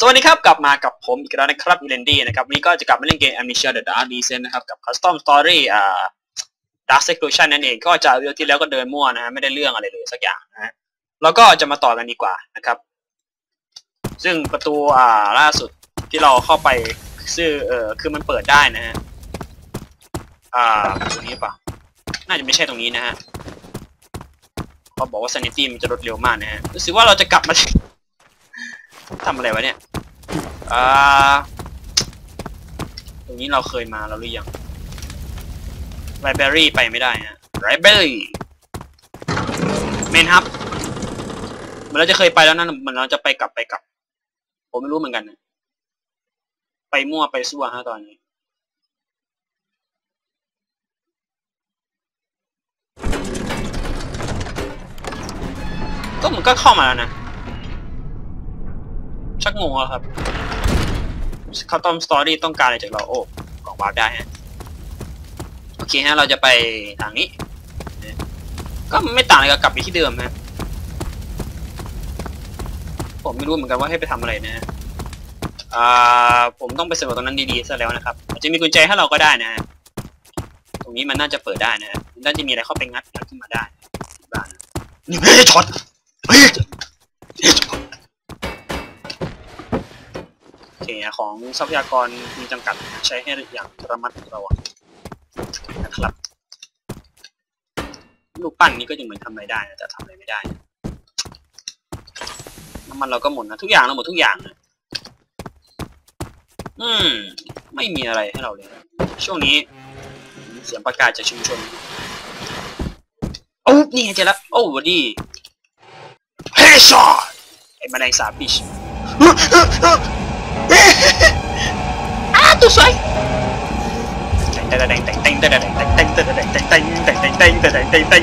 สวัสดีครับ กลับมากับผมอีกแล้วนะครับอีเลนดี้นะครับวันนี้ก็จะกลับมาเล่นเกม Amnesia The Dark Descent นะครับ กับ Custom Story อ่า Dark Seclusion นั่นเอง ก็จากเรื่องที่แล้วก็เดินมั่วนะฮะไม่ได้เรื่องอะไรเลยสักอย่างนะฮะแล้วก็จะมาต่อกันดีกว่านะครับ ซึ่งประตูอ่าล่าสุดที่เราเข้าไปซึ่งเออคือมันเปิดได้นะฮะอ่าตรงนี้ปะน่าจะไม่ใช่ตรงนี้นะฮะเขาบอกว่า sanity มันจะลดเร็วมากนะฮะรู้สึกว่าเราจะกลับมาทำอะไรวะเนี่ย อ่า ตรงนี้เราเคยมาแล้วหรือยังไ i บ r รี่ไปไม่ได้ฮะไ i บ r รี่เมนครับเหมือนเราจะเคยไปแล้วนั่นเหมือนเราจะไปกลับไปกลับ ผมไม่รู้เหมือนกันนะไปมั่วไปซั่วฮะตอนนี้ก็มันก็เข้ามาแล้วนะ ชักงงแล้วครับ คาตอมสตอรี่ต้องการอะไรจากเราโอ้กล่องวาร์ปได้ฮะโอเคฮะเราจะไปทางนี้ ก็ไม่ต่างอะไรกับกลับไปที่เดิมฮะผมไม่รู้เหมือนกันว่าให้ไปทำอะไรนะฮะอ่าผมต้องไปสำรวจตรงนั้นดีๆซะแล้วนะครับอาจจะมีกุญแจให้เราก็ได้นะฮะตรงนี้มันน่าจะเปิดได้นะฮะน่าจะมีอะไรเข้าไปงัดงัดขึ้นมาได้บ้านนี่ไม่ช็อตเฮ้ยโอ เคของทรัพยากรมีจำกัดใช้ให้อย่างระมัดระวังนะครับลูกปั้นนี้ก็ยังเหมือนทำอะไรได้นะแต่ทำอะไรไม่ได้น้ำมันเราก็หมดนะทุกอย่างเราหมดทุกอย่างนะอืม ไม่มีอะไรให้เราเลย ช่วงนี้ เสียงประกาศจากชุมชนโอ้นี่ไงเจอแล้วโอ้วัดีเฮชอตไอ้แมลงสาบิช ต่งแต่งแต่งแต่งแต่งแต่ง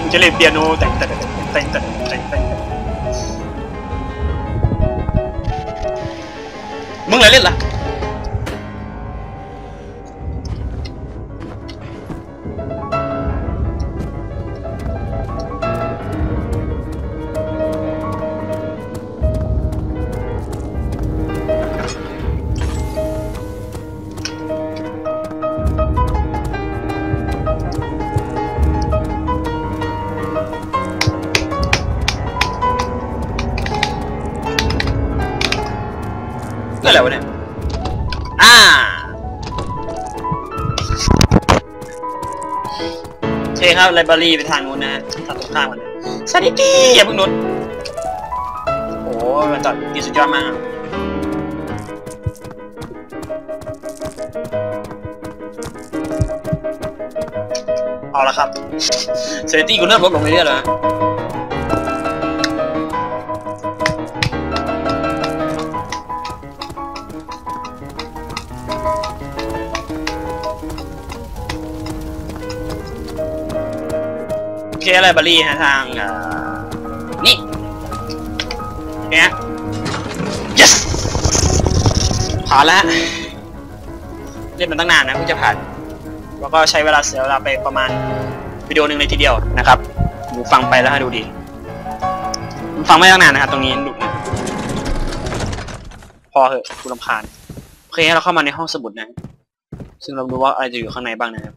มึงอะไรเล่นล่ะ เคครับไลบรารีไปทางนู้นนะฮะทางตรงข้ามกันเลยสวัสดีดีอย่าเพิ่งนุดโอ้มันตัดดีสุดยอดมากเอาละครับเซนตี้กูเริ่มลดลงเรื่อยๆแล้ว เคอะไรบารี่ฮะทางเอ่อนี่เนี่ย yes ผ่านแล้วฮะเล่นมันตั้งนานนะเพิ่งจะผ่าน แล้วก็ใช้เวลาเสียเวลาไปประมาณวิดีโอหนึ่งเลยทีเดียวนะครับหูฟังไปแล้วฮะดูดี ฟังไม่ตั้งนานนะครับตรงนี้หลุดนะพอเหอะกูรำคาญโอเคเราเข้ามาในห้องสมุดนะ ซึ่งเราดูว่าอะไรจะอยู่ข้างในบ้างนะครับ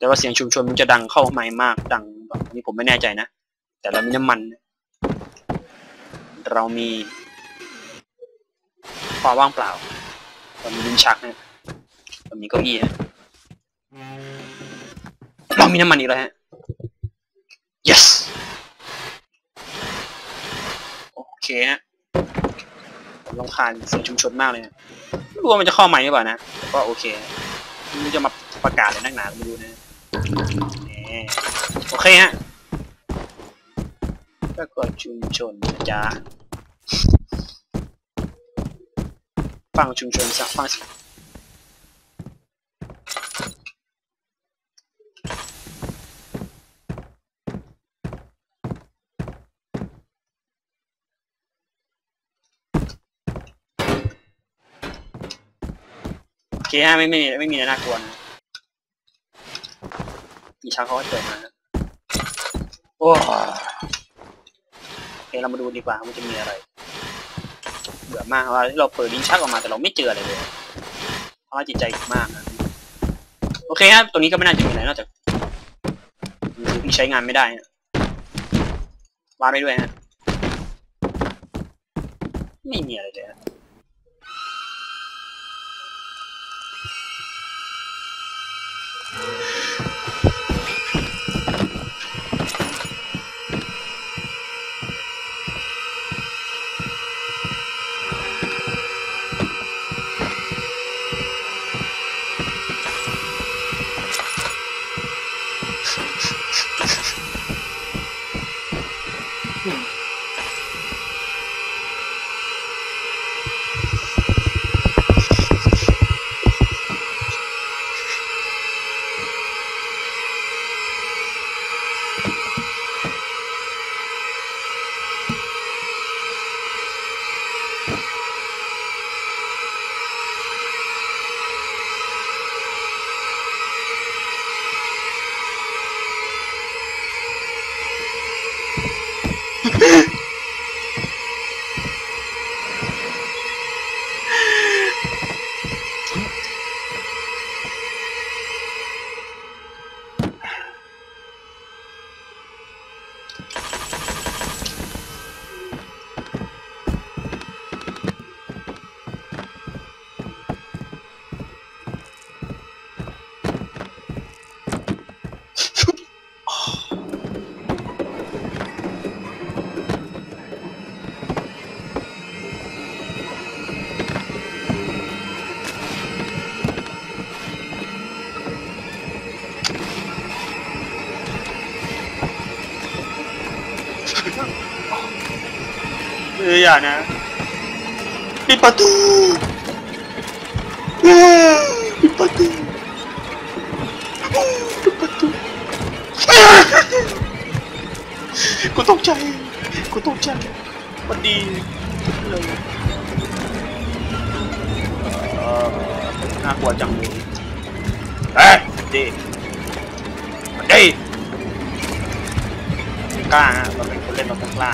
แต่ว่าเสียงชุมชนมันจะดังเข้าไมค์มากดังแบบนี้ผมไม่แน่ใจนะ แต่เรามีน้ำมัน เรามีความว่างเปล่าเรามีลิ้นชักนะเรามีเก้าอี้นะเรามีน้ำมันอีกแล้วฮะ yes โอเคฮะผมรำคาญเสียงชุมชนมากเลยนะไม่รู้ว่ามันจะเข้าใหม่หรือเปล่านะก็โอเคม่รู้จะมาประกาศเลยนักหนาไม่รู้นะ โอเคฮะก็กดชุมชนนะจ๊ะฟังชุมชนสักฟังสิโอเคฮะไม่ไม่ไม่มีอะไรน่ากลัวนะ มีช้างเขาก็เกิดมาครับโอ้โอเคเรามาดูดีกว่ามันจะมีอะไร เบื่อมากว่าเราเปิดลิ้นชักออกมาแต่เราไม่เจออะไรเลยเพราะจิตใจมากนะโอเคครับตัวนี้ก็ไม่น่าจะมีอะไรนอกจากที่ใช้งานไม่ได้นะวาดไปด้วยฮะไม่มีอะไรเลย ฮ เอออย่านะปิดประตูเออปิดประตูปิดประตูเออกูตกใจกูตกใจมันดีเลยเออน่ากลัวจังเลยเอ้ยดีมันดี กล้าฮะเราเป็นคนเล่นเราต้องกล้า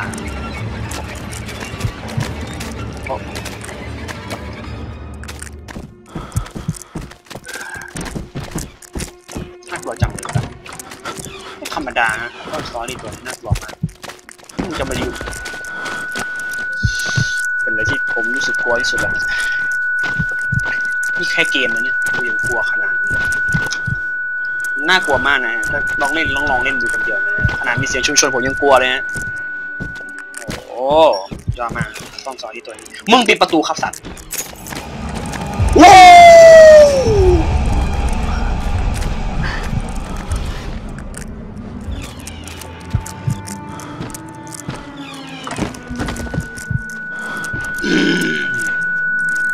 น่ากลัวจังเลยครับไม่ธรรมดานะก็สตอรี่ตัวนี้น่ากลัวมากมันจะมาอยู่เป็นอะไรที่ผมรู้สึกกลัวที่สุดแล้วนี่แค่เกมนะเนี่ยกูยังกลัวขนาดนี้ น่ากลัวมากนะฮะถ้าลองเล่นลองลองเล่นดูคนเดียวนะฮะขนาดมีเสียงชุมชนผมยังกลัวเลยฮะโอ้ยอดมากต้องสอนที่ตัวนี้มึงปิดประตูครับสัตว์ว้าว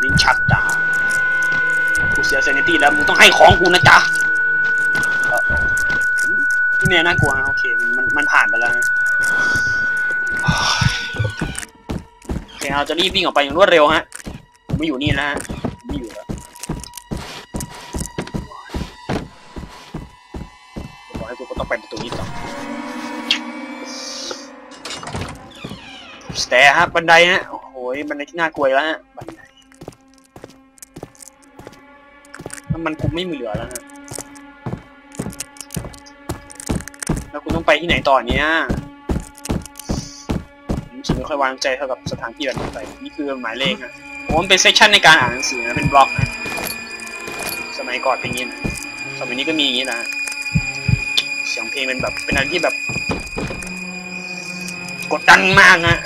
ลิ้นชักจ้ากูเสียเซนิตี้แล้วมึงต้องให้ของกูนะจ๊ะ เนี่ยน่ากลัวฮะโอเคมันมันผ่านไปแล้วนะโอเคเราจะรีบวิ่งออกไปอย่างรวดเร็วฮะผมไม่อยู่นี่แล้วฮะผมไม่อยู่แล้วบอกให้กูก็ต้องไปประตูนี้ต่อสเตร์ฮะบันไดฮะโอ้โหบันไดที่น่ากลัวแล้วฮะบันไดน้ำมันคุมไม่มีเหลือแล้วฮะ คุณต้องไปที่ไหนต่อเนี้ยผมรู้สึกไม่ค่อยวางใจเท่ากับสถานที่แบบนี้ไปนี่คือหมายเลขนะผมมันเป็นเซสชันในการอ่านหนังสือนะเป็นบล็อกนะสมัยก่อนเป็นอย่างนี้นะสมัยนี้ก็มีอย่างนี้นะเสียงเพลงเป็นแบบเป็นอะไรที่แบบ กดดันมากนะ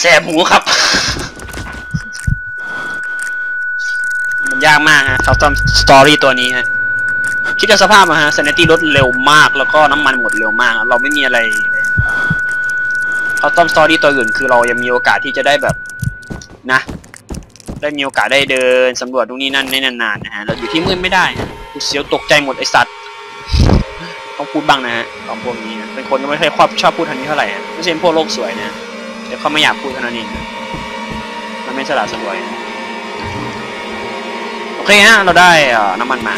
แสบหมูครับ มันยากมากฮะเขาทำสตอรี่ตัวนี้ฮะ คิดดูสภาพมาฮะเซนตี้ลดเร็วมาก แล้วก็น้ำมันหมดเร็วมาก เราไม่มีอะไรเขาต้อมสตอรี่ตัวอื่น คือเรายังมีโอกาสที่จะได้แบบนะ ได้มีโอกาสได้เดินสำรวจตรงนี้นั่นได้นานๆนะฮะ เราอยู่ที่มืดไม่ได้กูเสียวตกใจหมดไอสัตว์ต้องพูดบ้างนะฮะของพวกนี้นะเป็นคนก็ไม่ค่อยชอบชอบพูดทันนี้เท่าไหร่ไม่ใช่นพวกโลกสวยนะ แต่เขาไม่อยากพูดเท่านั้นเองมันไม่สละสลวยนะเคฮะเราได้น้ำมันมา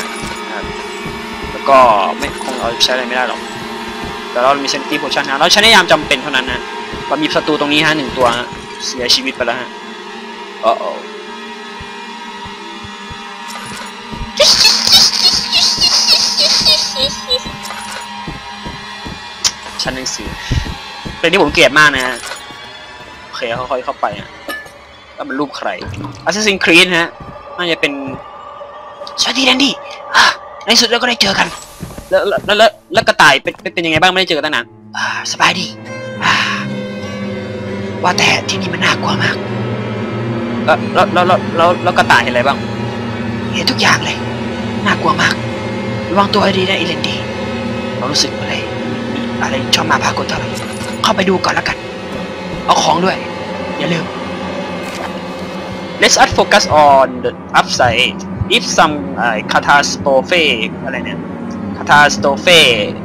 แล้วก็ไม่คงเอาใช้อะไรไม่ได้หรอกแต่เรามีเซนตี้โพชั่นฮะเราใช้ในยามจำเป็นเท่านั้นนะเรามีศัตรูตรงนี้ฮะหนึ่งตัวฮะเสียชีวิตไปแล้วฮะโอ้โอชั้นหนังสือเป็นที่ผมเกลียดมากนะฮะ เคค่อยๆเข้าไปฮะแล้วมันรูปใคร Assassin's Creed ฮะน่าจะเป็นสวัสดีแดนดี้ในที่สุดเราก็ได้เจอกันแล้วแล้วแล้วแล้วกระต่ายเป็นเป็นยังไงบ้างไม่ได้เจอกันตั้งนานสบายดีว่าแต่ที่นี่มันน่ากลัวมากแล้วแล้วแล้วแล้วแล้วกระต่ายเห็นอะไรบ้าง เห็นทุกอย่างเลยน่ากลัวมากระวังตัวให้ดีนะอีเลนดีเรารู้สึกอะไรมีอะไรชอบมาพากลตลอดเข้าไปดูก่อนแล้วกัน เอาของด้วย อย่าลืม Let's us focus on the upside if some uh, catastrophe อะไรเนี่ย catastrophe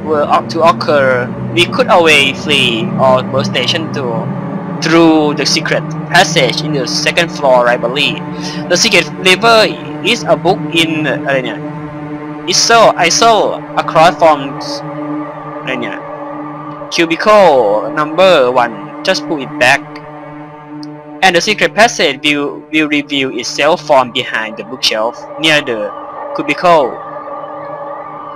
were up to occur, we could always flee or work station to through the secret passage in the second floor, I believe. The secret river is a book in อะไรเนี่ย It's so I saw across from อะไรเนี่ย cubicle number one. Just put it back. And the secret passage will, will reveal itself from behind the bookshelf near the cubicle.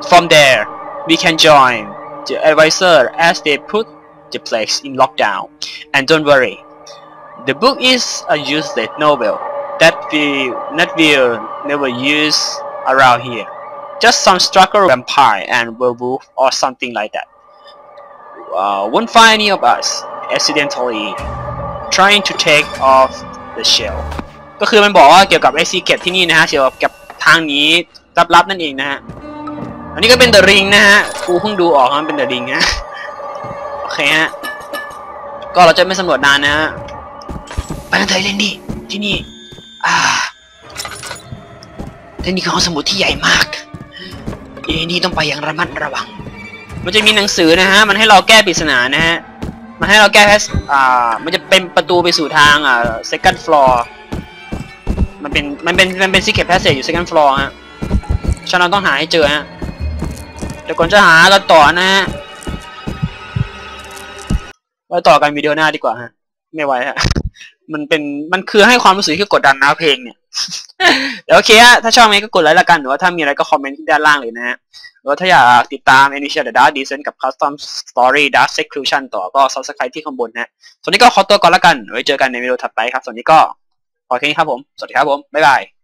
From there, we can join the advisor as they put the place in lockdown. And don't worry, the book is a useless novel that we that will never use around here. Just some struggle vampire and werewolf or something like that. Uh, won't find any of us accidentally trying to take off the shell ก็คือมันบอกว่าเกี่ยวกับไอซีเกตที่นี่นะฮะเกี่ยวกับทางนี้ลับๆนั่นเองนะฮะ อันนี้ก็เป็นเดอะริงนะฮะ กูเพิ่งดูออกมันเป็นเดอะริงนะโอเคฮะ ก็เราจะไม่สำรวจนานนะฮะ ไปกันเถอะเลนดี้ที่นี่ อ่าที่นี่คือห้องสมุดที่ใหญ่มากเลนดี้ต้องไปอย่างระมัดระวัง มันจะมีหนังสือนะฮะ มันให้เราแก้ปริศนานะฮะ มันให้เราแก้แพสอ่า มันจะเป็นประตูไปสู่ทางอ่า second floor มันเป็น มันเป็น มันเป็น secret passage อยู่ second floor ฮะ ฉะนั้นเราต้องหาให้เจอฮะ เดี๋ยวก่อนจะหาเราต่อนะฮะเราต่อกันวิดีโอหน้าดีกว่าฮะ ไม่ไหวฮะ มันเป็นมันคือให้ความรู้สึกที่กดดันนะเพลงเนี่ยเดี๋ยวโอเคฮะถ้าชอบไหมก็กดไลค์ละกันหรือว่าถ้ามีอะไรก็คอมเมนต์ที่ด้านล่างเลยนะฮะหรือว่าถ้าอยากติดตาม Initial The Dark Descent กับ Custom Story Dark Seclusion ต่อก็ subscribe ที่ข้างบนนะฮะส่วนนี้ก็ขอตัวก่อนละกันไว้เจอกันในวิดีโอถัดไปครับส่วนนี้ก็พอแค่นี้ครับผม สวัสดีครับผม บ๊ายบาย